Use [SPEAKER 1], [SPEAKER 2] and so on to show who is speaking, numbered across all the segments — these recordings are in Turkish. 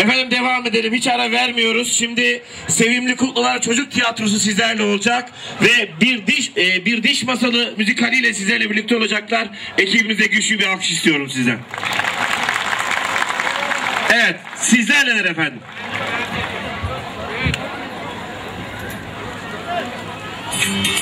[SPEAKER 1] Efendim devam edelim. Hiç ara vermiyoruz. Şimdi Sevimli Kuklular Çocuk Tiyatrosu sizlerle olacak ve bir diş e, bir diş masalı müzikaliyle sizlerle birlikte olacaklar. Ekibimize güçlü bir alkış istiyorum sizden. Evet, sizlerleler efendim.
[SPEAKER 2] Hoş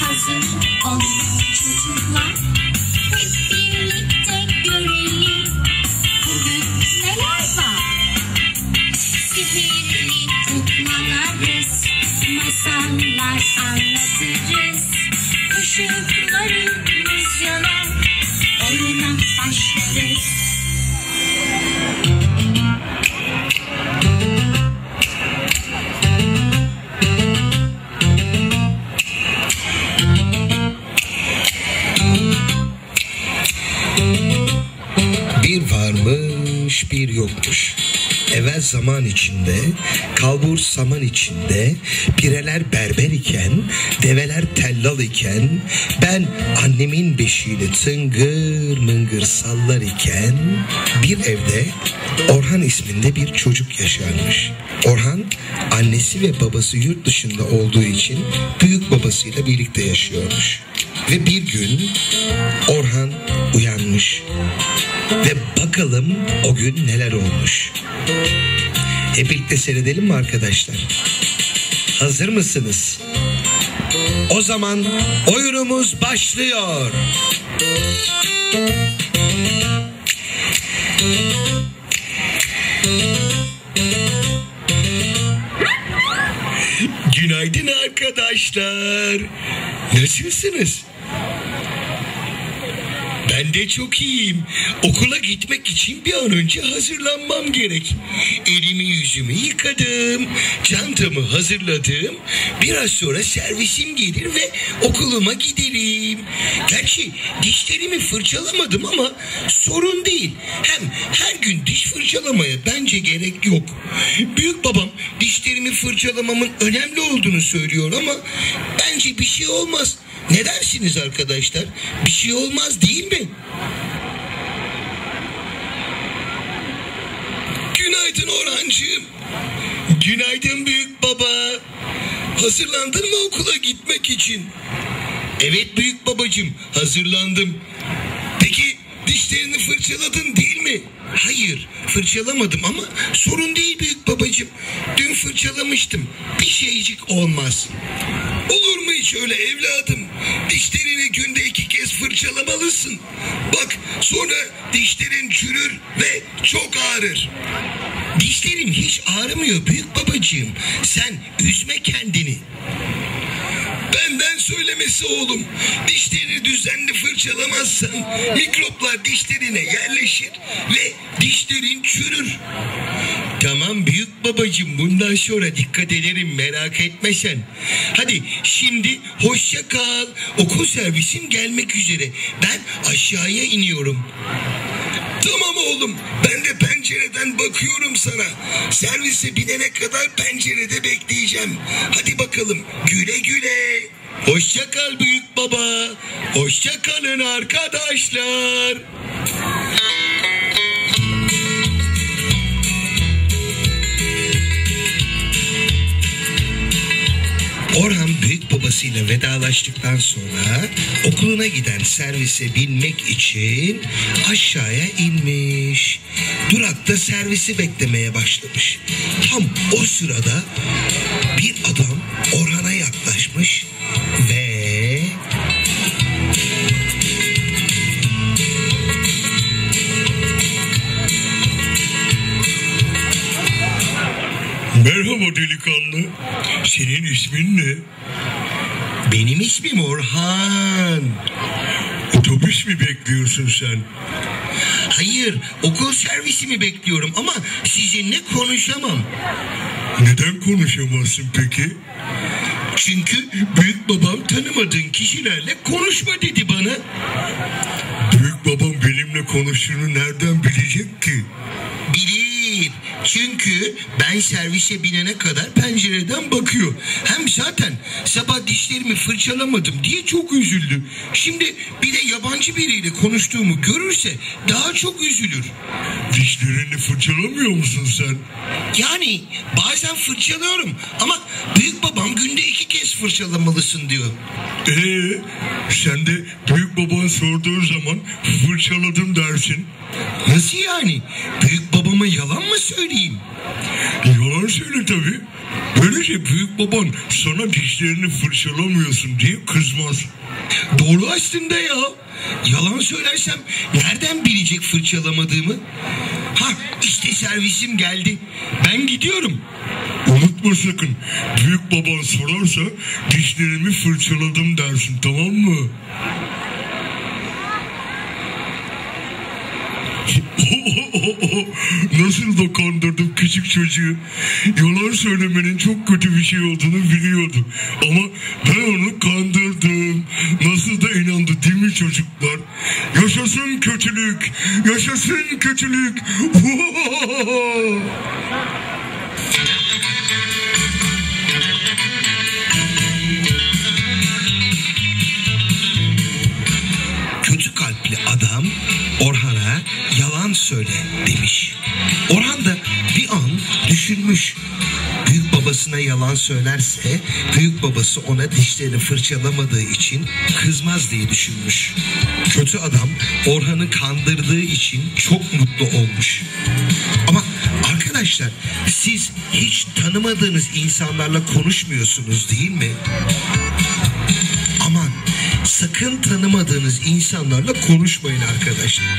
[SPEAKER 2] Hazır
[SPEAKER 3] zaman içinde, kalbur saman içinde, pireler berber iken, develer tellal iken, ben annemin beşiğini tıngır mıngır sallar iken, bir evde Orhan isminde bir çocuk yaşarmış. Orhan annesi ve babası yurt dışında olduğu için büyük babasıyla birlikte yaşıyormuş. Ve bir gün Orhan uyanmış ve bakalım o gün neler olmuş. Hep birlikte seyredelim mi arkadaşlar? Hazır mısınız? O zaman oyunumuz başlıyor. Günaydın arkadaşlar. Nasılsınız? Ben de çok iyiyim. Okula gitmek için bir an önce hazırlanmam gerek. Elimi yüzümü yıkadım. Çantamı hazırladım. Biraz sonra servisim gelir ve okuluma giderim. Gerçi dişlerimi fırçalamadım ama sorun değil. Hem her gün diş fırçalamaya bence gerek yok. Büyük babam dişlerimi fırçalamamın önemli olduğunu söylüyor ama bence bir şey olmaz. Ne dersiniz arkadaşlar? Bir şey olmaz değil mi? Günaydın Orhancığım. Günaydın büyük baba. Hazırlandın mı okula gitmek için? Evet büyük babacığım hazırlandım. Peki dişlerini fırçaladın değil mi? Hayır fırçalamadım ama sorun değil büyük babacığım. Dün fırçalamıştım. Bir şeycik olmaz. Olur mu hiç öyle evladım? Dişlerini günde iki kez fırçalamalısın. Bak sonra dişlerin çürür ve çok ağrır. Dişlerim hiç ağrımıyor büyük babacığım. Sen üzme kendini. Benden söylemesi oğlum. Dişlerini düzenli fırçalamazsan mikroplar dişlerine yerleşir ve dişlerin çürür. Tamam büyük babacığım bundan sonra dikkat ederim merak etme sen. Hadi şimdi hoşça kal. Okul servisim gelmek üzere. Ben aşağıya iniyorum. Tamam oğlum ben de pencereden bakıyorum sana. Servise binene kadar pencerede bekleyeceğim. Hadi bakalım güle güle. Hoşça kal büyük baba. Hoşça kalın arkadaşlar. Orhan babasıyla vedalaştıktan sonra okuluna giden servise binmek için aşağıya inmiş. Durakta servisi beklemeye başlamış. Tam o sırada bir adam Orhan'a yaklaşmış
[SPEAKER 4] Merhaba delikanlı. Senin ismin ne?
[SPEAKER 3] benim ismim Orhan.
[SPEAKER 4] Otobüs mü bekliyorsun sen?
[SPEAKER 3] Hayır okul servisimi bekliyorum ama sizinle konuşamam.
[SPEAKER 4] Neden konuşamazsın peki?
[SPEAKER 3] Çünkü büyük babam tanımadığın kişilerle konuşma dedi bana.
[SPEAKER 4] Büyük babam benimle konuştuğunu nereden bilecek ki?
[SPEAKER 3] Bilir. Çünkü ben servise binene kadar pencereden bakıyor. Hem zaten sabah dişlerimi fırçalamadım diye çok üzüldü. Şimdi bir de yabancı biriyle konuştuğumu görürse daha çok üzülür.
[SPEAKER 4] Dişlerini fırçalamıyor musun sen?
[SPEAKER 3] Yani bazen fırçalıyorum ama büyük babam günde iki kez fırçalamalısın diyor.
[SPEAKER 4] Ee, sen de büyük baban sorduğu zaman fırçaladım dersin.
[SPEAKER 3] Nasıl yani? Büyük babama yalan mı söyleyeyim?
[SPEAKER 4] Yalan söyle tabii. Böylece büyük baban sana dişlerini fırçalamıyorsun diye kızmaz.
[SPEAKER 3] Doğru aslında ya. Yalan söylersem nereden bilecek fırçalamadığımı? Ha işte servisim geldi. Ben gidiyorum.
[SPEAKER 4] Unutma sakın. Büyük baban sorarsa dişlerimi fırçaladım dersin tamam mı? Nasıl da kandırdım küçük çocuğu. Yalan söylemenin çok kötü bir şey olduğunu biliyordum. Ama ben onu kandırdım. Nasıl da inandı değil mi çocuklar? Yaşasın kötülük. Yaşasın kötülük.
[SPEAKER 3] Kötü kalpli adam söyle demiş. Orhan da bir an düşünmüş. Büyük babasına yalan söylerse büyük babası ona dişlerini fırçalamadığı için kızmaz diye düşünmüş. Kötü adam Orhan'ı kandırdığı için çok mutlu olmuş. Ama arkadaşlar siz hiç tanımadığınız insanlarla konuşmuyorsunuz değil mi? Aman sakın tanımadığınız insanlarla konuşmayın arkadaşlar.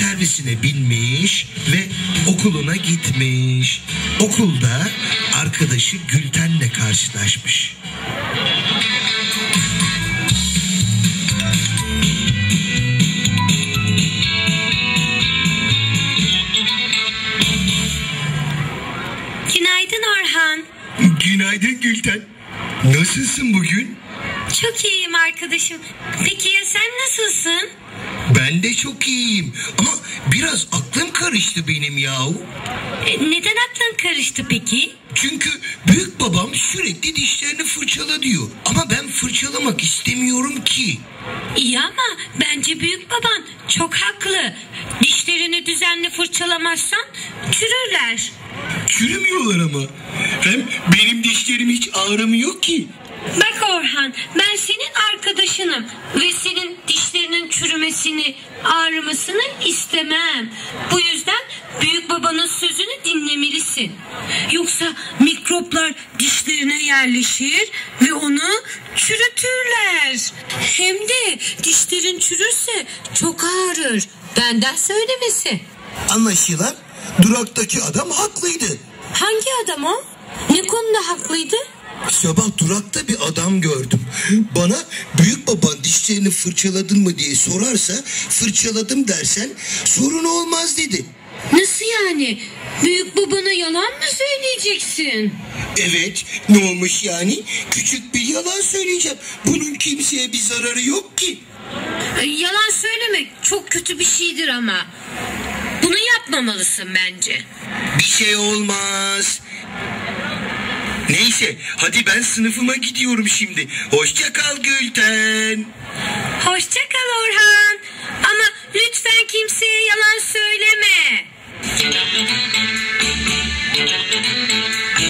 [SPEAKER 3] Servisine binmiş ve okuluna gitmiş. Okulda arkadaşı Gülten'le karşılaşmış.
[SPEAKER 2] Günaydın Orhan.
[SPEAKER 3] Günaydın Gülten. Nasılsın bugün?
[SPEAKER 2] Çok iyiyim arkadaşım. Peki ya sen nasılsın?
[SPEAKER 3] Ben de çok iyiyim. Ama biraz aklım karıştı benim yahu.
[SPEAKER 2] E, neden aklın karıştı peki?
[SPEAKER 3] Çünkü büyük babam sürekli dişlerini fırçala diyor. Ama ben fırçalamak istemiyorum ki.
[SPEAKER 2] İyi ama bence büyük baban çok haklı. Dişlerini düzenli fırçalamazsan çürürler.
[SPEAKER 3] Çürümüyorlar ama. Hem benim dişlerim hiç ağrımıyor ki.
[SPEAKER 2] Bak Orhan ben senin arkadaşınım ve senin dişlerinin çürümesini ağrımasını istemem. Bu yüzden büyük babanın sözünü dinlemelisin. Yoksa mikroplar dişlerine yerleşir ve onu çürütürler. Hem de dişlerin çürürse çok ağrır. Benden söylemesi.
[SPEAKER 3] Anlaşılan duraktaki adam haklıydı.
[SPEAKER 2] Hangi adam o? Ne konuda haklıydı?
[SPEAKER 3] Sabah durakta bir adam gördüm. Bana büyük baban dişlerini fırçaladın mı diye sorarsa fırçaladım dersen sorun olmaz dedi.
[SPEAKER 2] Nasıl yani? Büyük babana yalan mı söyleyeceksin?
[SPEAKER 3] Evet ne olmuş yani? Küçük bir yalan söyleyeceğim. Bunun kimseye bir zararı yok ki.
[SPEAKER 2] E, Yalan söylemek çok kötü bir şeydir ama. Bunu yapmamalısın bence.
[SPEAKER 3] Bir şey olmaz. Neyse hadi ben sınıfıma gidiyorum şimdi. Hoşça kal Gülten.
[SPEAKER 2] Hoşça kal Orhan. Ama lütfen kimseye yalan söyleme.